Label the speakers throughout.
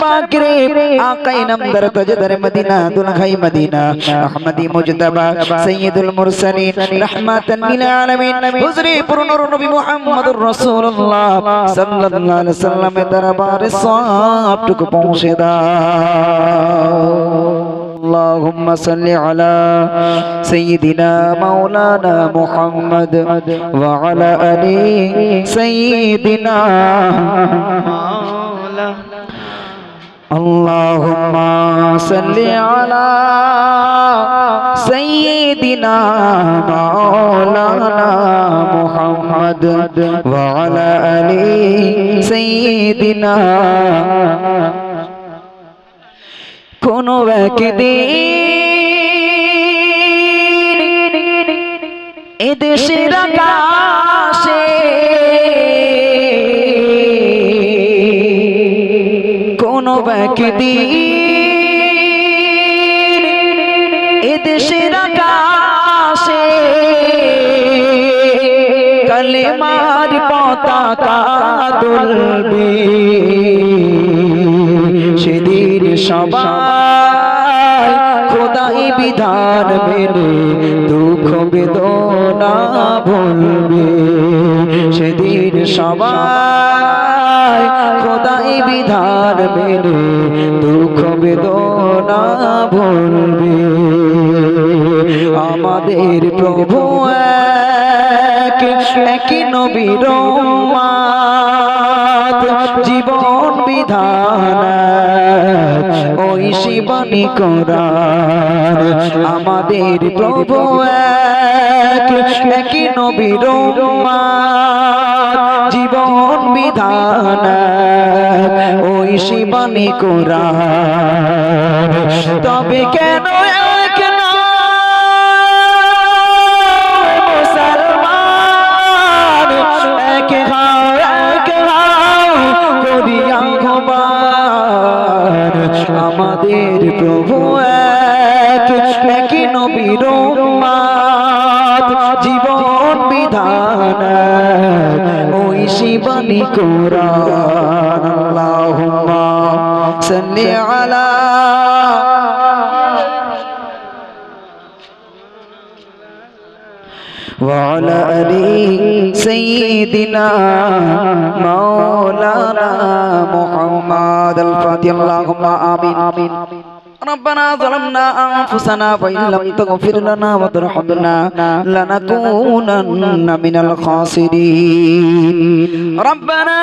Speaker 1: পাক রে আকাই নামদার তাজদার মদিনা দুলহাই মদিনা আহমদি মুজতাবা সাইয়্যিদুল মুরসালিন রাহমাতান লিল আলামিন হুজুরে পুরনোর নবী মুহাম্মদুর রাসূলুল্লাহ সাল্লাল্লাহু আলাইহি সাল্লামের দরবারে সবটুকু পৌঁছে দাও اللهم صل على سيدنا مولانا محمد وعلى آل سيدنا اللهم صل على سيدنا مولانا محمد وعلى آل سيدنا কোনো একদিন একদিন এদেশের আকাশে কালেমার পতাকা তুলবে সেদিন সবাই খোদাই বিধান মেনে দুঃখ বেদনা বলবে সেদিন সবাই বিধান মেনে দুঃখ বেদনা বলবে আমাদের প্রভু এক একই নবীর জীবন বিধান ওই শিবানী কোরআন আমাদের প্রভু এক একই নবীর উম্মাত, জীবন বিধান ওই শিবানী কোরআন। তবে কেন আমাদের প্রভু এক নবীর ওই শিবানী কোরআন আল্লাহুম্মা সাল্লি আলা وعلى آل سيدنا مولانا محمد الفاتح اللهم آمين آمين ربنا ظلمنا أنفسنا وإن لم تغفر لنا وترحمنا لنكونن من الخاسرين ربنا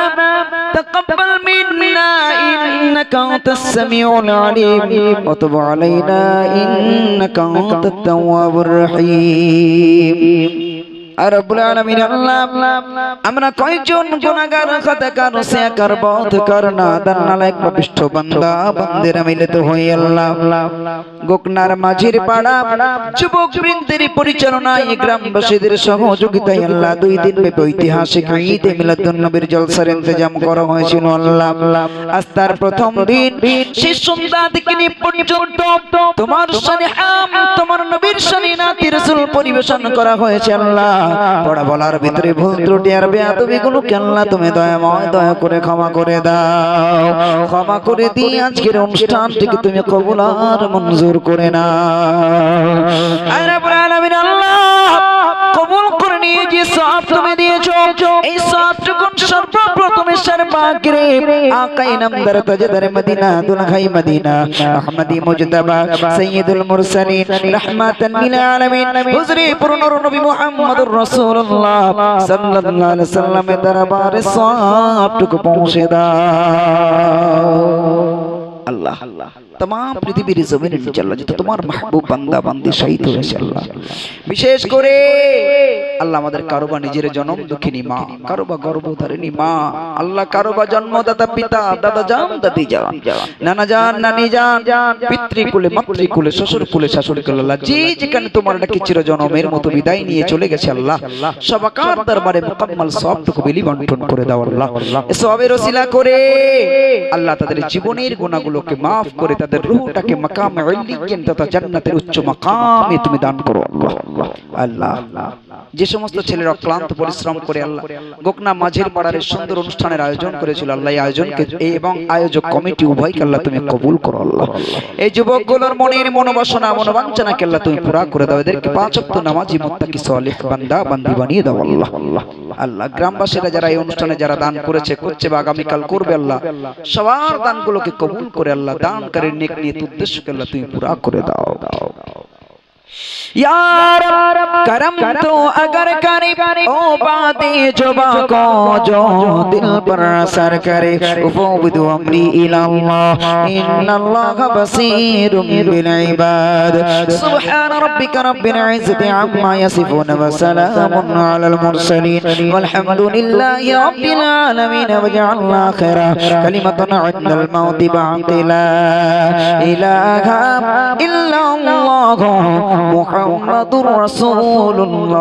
Speaker 1: تقبل منا إنك أنت السميع العليم وتب علينا إنك أنت التواب الرحيم আর আমরা আল্লাহ। গোকনার মাঝির পাড়া সহযোগিতায় আল্লাহ দুই দিন ঐতিহাসিক ঈদ মিলাদুন নবীর জলসার ইন্তজাম করা হয়েছিল আল্লাহ। আজ তার প্রথম দিন তোমার তোমার নবীর পরিবেশন করা হয়েছে আল্লাহ। পড়া বলার ভিতরে ভুল ত্রুটি আর বেয়াদবি গুলো কেননা তুমি দয়া দয়াময়, দয়া করে ক্ষমা করে দাও। ক্ষমা করে দিয়ে আজকের অনুষ্ঠানটিকে তুমি কবুল আর মঞ্জুর করে না সর্বপ্রথমে সর্বাগ্রে আকাই নামদার তাজদার মদিনা, দুলহাই মদিনা। আহমদি মুজতাবা সাইয়্যিদুল মুরসালিন রাহমাতান লিল আলামিন। হুজুরে পুরনোর নবী মুহাম্মদুর রাসূলুল্লাহ সাল্লাল্লাহু আলাইহি সাল্লামের দরবারে সবটুকু পৌঁছে দাও। আল্লাহ। तमाम পৃথিবীর জমিনের নিচে আল্লাহ যত তোমার মাহবুব বান্দা বান্দি শহীদ হয়েছে আল্লাহ বিশেষ করে আল্লাহ আমাদের কারোবা নিজের জন্ম দুঃখিনী মা কারোবা গর্ভধারিণী মা আল্লাহ কারোবা জন্মদাতা পিতা দাদা যান দাদি যান নানা যান নানি যান পিতৃকুলে মাতৃকুলে শ্বশুর কুলে শাশুড়ি কুলে আল্লাহ যে যেখানে তোমার ডাকে চির জনমের মতো বিদায় নিয়ে চলে গেছে আল্লাহ সবাকার দরবারে মুকাম্মাল সবটুকু বিলি বন্টন করে দাও আল্লাহ এ সবের ওসিলা করে আল্লাহ তাদের জীবনের গুণাগুলোকে মাফ করে তাদের রূহটাকে মাকাম ইল্লিয়িন তথা জান্নাতের উচ্চ মাকামে তুমি দান করো আল্লাহ। আল্লাহ যে সমস্ত ছেলেরা ক্লান্ত পরিশ্রম করে আল্লাহ। গোকনা মাঝের পাড়ার সুন্দর অনুষ্ঠানের আয়োজন করেছিল আল্লাহ। এই আয়োজনকে এবং আয়োজক কমিটি উভয়কে আল্লাহ তুমি কবুল করো আল্লাহ। এই যুবকগুলোর মনের মনোবাসনা মনোবাঞ্ছনাকে আল্লাহ তুমি পুরা করে দাও। এদেরকে পাঁচ ওয়াক্ত নামাজি মুত্তাকি সালেহ বান্দা বান্দি বানিয়ে দাও আল্লাহ। আল্লাহ। গ্রামবাসীরা যারা এই অনুষ্ঠানে যারা দান করেছে, করছে বা আগামীকাল করবে আল্লাহ, সবার দানগুলোকে কবুল করে আল্লাহ, দানকারীর নেক নিয়ে উদ্দেশ্যকে আল্লাহ তুমি পুরা করে দাও দাও। यार करम तो अगर करे ओ बातें जुबा को जो दिल पर असर करे वो बिदु अमरी इलाल्लाह इन्नल्लाह बसीरुम बिल इबाद सुभान रब्बिक रब्बिल इज्जति अम्मा यसिफून व सलामुन अलल मुरसलीन वलहमदुलिल्लाहि रब्बिल आलमीन वज'alna आखिर कलिमतन इंदल मौत बातिला इलाहा इल्लल्लाह मुहम्मद মোহাম্মদুর রসুল্লাহ